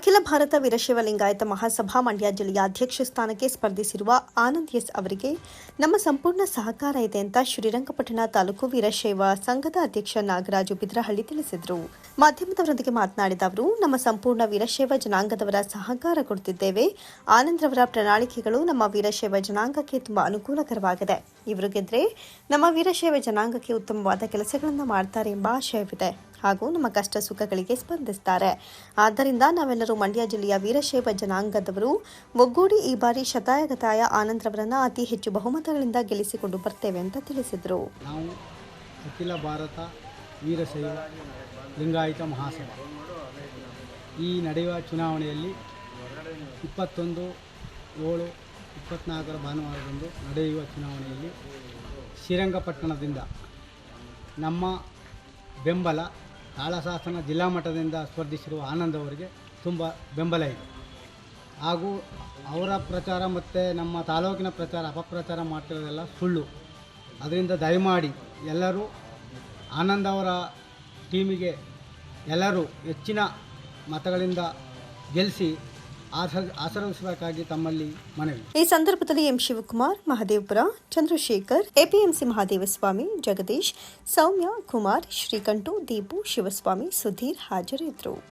ಅಖಿಲ ಭಾರತ ವೀರಶೈವ ಲಿಂಗಾಯತ ಮಹಾಸಭಾ ಮಂಡ್ಯ ಜಿಲ್ಲೆಯ ಅಧ್ಯಕ್ಷ ಸ್ಥಾನಕ್ಕೆ ಸ್ಪರ್ಧಿಸಿರುವ ಆನಂದ್ ಎಸ್ ಅವರಿಗೆ ನಮ್ಮ ಸಂಪೂರ್ಣ ಸಹಕಾರ ಇದೆ ಅಂತ ಶ್ರೀರಂಗಪಟ್ಟಣ ತಾಲೂಕು ವೀರಶೈವ ಸಂಘದ ಅಧ್ಯಕ್ಷ ನಾಗರಾಜು ಬಿದ್ರಹಳ್ಳಿ ತಿಳಿಸಿದರು. ಮಾಧ್ಯಮದವರೊಂದಿಗೆ ಮಾತನಾಡಿದ ಅವರು, ನಮ್ಮ ಸಂಪೂರ್ಣ ವೀರಶೈವ ಜನಾಂಗದವರ ಸಹಕಾರ ಕೊಡುತ್ತಿದ್ದೇವೆ. ಆನಂದ್ ರವರ ಪ್ರಣಾಳಿಕೆಗಳು ನಮ್ಮ ವೀರಶೈವ ಜನಾಂಗಕ್ಕೆ ತುಂಬಾ ಅನುಕೂಲಕರವಾಗಿದೆ. ಇವರು ಗೆದ್ರೆ ನಮ್ಮ ವೀರಶೈವ ಜನಾಂಗಕ್ಕೆ ಉತ್ತಮವಾದ ಕೆಲಸಗಳನ್ನು ಮಾಡ್ತಾರೆ ಎಂಬ ಆಶಯವಿದೆ. ಹಾಗೂ ನಮ್ಮ ಕಷ್ಟ ಸುಖಗಳಿಗೆ ಸ್ಪಂದಿಸ್ತಾರೆ. ಆದ್ದರಿಂದ ನಾವೆಲ್ಲರೂ ಮಂಡ್ಯ ಜಿಲ್ಲೆಯ ವೀರಶೈವ ಜನಾಂಗದವರು. ಒಗ್ಗೂಡಿ ಈ ಬಾರಿ ಶತಾಯಗತಾಯ ಆನಂದ್ರವರನ್ನು ಅತಿ ಹೆಚ್ಚು ಬಹುಮತಗಳಿಂದ ಗೆಲ್ಲಿಸಿಕೊಂಡು ಬರ್ತೇವೆ ಅಂತ ತಿಳಿಸಿದರು. ನಾವು ಅಖಿಲ ಭಾರತ ವೀರಶೈವ ಲಿಂಗಾಯತ ಮಹಾಸಭಾ. ಈ ನಡೆಯುವ ಚುನಾವಣೆಯಲ್ಲಿ ಇಪ್ಪತ್ತೊಂದು, ಏಳು, ಇಪ್ಪತ್ನಾಲ್ಕರ ಭಾನುವಾರದಂದು ನಡೆಯುವ ಚುನಾವಣೆಯಲ್ಲಿ ಶ್ರೀರಂಗಪಟ್ಟಣದಿಂದ ನಮ್ಮ ಬೆಂಬಲ ಕಾಳಶಾಸನ ಜಿಲ್ಲಾ ಮಟ್ಟದಿಂದ ಸ್ಪರ್ಧಿಸಿರುವ ಆನಂದ್ ಅವರಿಗೆ ತುಂಬ ಬೆಂಬಲ ಇದೆ. ಹಾಗೂ ಅವರ ಪ್ರಚಾರ ಮತ್ತು ನಮ್ಮ ತಾಲೂಕಿನ ಪ್ರಚಾರ, ಅಪಪ್ರಚಾರ ಮಾಡ್ತಿರೋದೆಲ್ಲ ಸುಳ್ಳು. ಅದರಿಂದ ದಯಮಾಡಿ ಎಲ್ಲರೂ ಆನಂದ್ ಅವರ ಟೀಮಿಗೆ ಎಲ್ಲರೂ ಹೆಚ್ಚಿನ ಮತಗಳಿಂದ ಗೆಲ್ಲಿಸಿ ಆಸ ಆಶೀರ್ವದಿಸಬೇಕಾಗಿ ತಮ್ಮಲ್ಲಿ ಮನವಿ. ಈ ಸಂದರ್ಭದಲ್ಲಿ ಎಂ ಶಿವಕುಮಾರ್, ಮಹದೇವಪುರ, ಚಂದ್ರಶೇಖರ್, ಎಪಿಎಂಸಿ ಮಹಾದೇವಸ್ವಾಮಿ, ಜಗದೀಶ್, ಸೌಮ್ಯ ಕುಮಾರ್, ಶ್ರೀಕಂಠು, ದೀಪು, ಶಿವಸ್ವಾಮಿ, ಸುಧೀರ್ ಹಾಜರಿದ್ದರು.